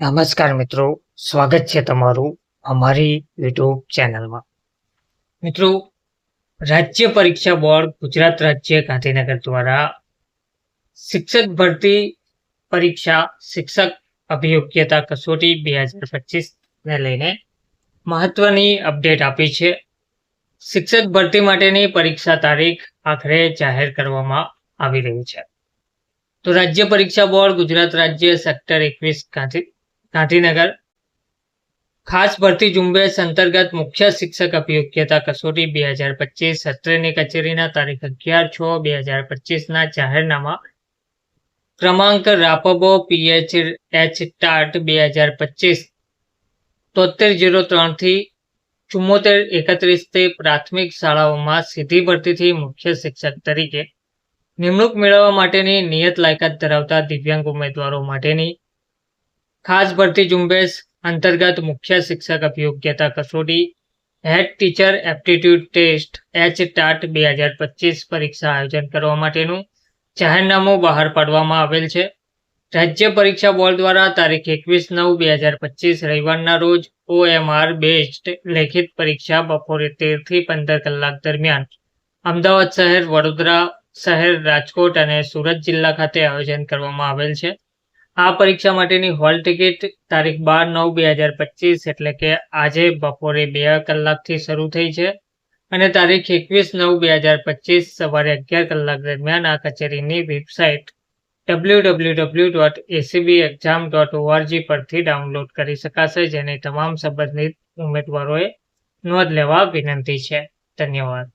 નમસ્કાર મિત્રો, સ્વાગત છે તમારું અમારી યુટ્યુબ ચેનલમાં. મિત્રો, રાજ્ય પરીક્ષા બોર્ડ ગુજરાત રાજ્ય ગાંધીનગર દ્વારા શિક્ષક ભરતી પરીક્ષા શિક્ષક અભિયોગ્યતા કસોટી બે હજાર પચીસને લઈને મહત્વની અપડેટ આપી છે. શિક્ષક ભરતી માટેની પરીક્ષા તારીખ આખરે જાહેર કરવામાં આવી રહી છે. તો રાજ્ય પરીક્ષા બોર્ડ ગુજરાત રાજ્ય સેક્ટર એકવીસ ગાંધી ગાંધીનગર. ખાસ ભરતી ઝુંબેશ અંતર્ગત મુખ્ય શિક્ષક અભિયોગ્યતા કસોટી બે હજાર પચીસ સત્રની કચેરીના તારીખ અગિયાર છ બે હજાર પચીસના જાહેરનામા. ક્રમાંક રાપબો, પીએચ, એચ ટાટ બે હજાર પચીસ. તોતેર જીરો ત્રણથી ચુમ્મોતેર એકત્રીસથી પ્રાથમિક શાળાઓમાં સીધી ભરતીથી મુખ્ય શિક્ષક તરીકે. નિમણૂક મેળવવા માટેની નિયત લાયકાત ધરાવતા દિવ્યાંગ ઉમેદવારો માટેની ખાસ ભરતી ઝુંબેશ અંતર્ગત મુખ્ય શિક્ષક અભિયોગ્યતા કસોટી, head teacher aptitude test, H TAT બે હજાર પચીસ પરીક્ષા આયોજન કરવા માટેનું જાહેરનામું બહાર પાડવામાં આવેલ છે. રાજ્ય પરીક્ષા બોર્ડ દ્વારા તારીખ એકવીસ નવ બે હજાર પચીસ રવિવારના રોજ ઓએમઆર બેસ્ડ લેખિત પરીક્ષા બપોરે તેરથી પંદર કલાક દરમિયાન અમદાવાદ શહેર, વડોદરા શહેર, રાજકોટ અને સુરત જિલ્લા ખાતે આયોજન કરવામાં આવેલ છે. આ પરીક્ષા માટેની હોલ ટિકિટ તારીખ બાર નવ બે હજાર પચીસ, એટલે કે આજે બપોરે બે કલાકથી શરૂ થઈ છે. અને તારીખ એકવીસ નવ બે હજાર પચીસ, સવારે અગિયાર કલાક દરમિયાન આ કચેરીની website W W W dot ACB exam dot ORG પરથી ડાઉનલોડ કરી શકાશે, જેની તમામ સંબંધિત ઉમેદવારોએ નોંધ લેવા વિનંતી છે. ધન્યવાદ.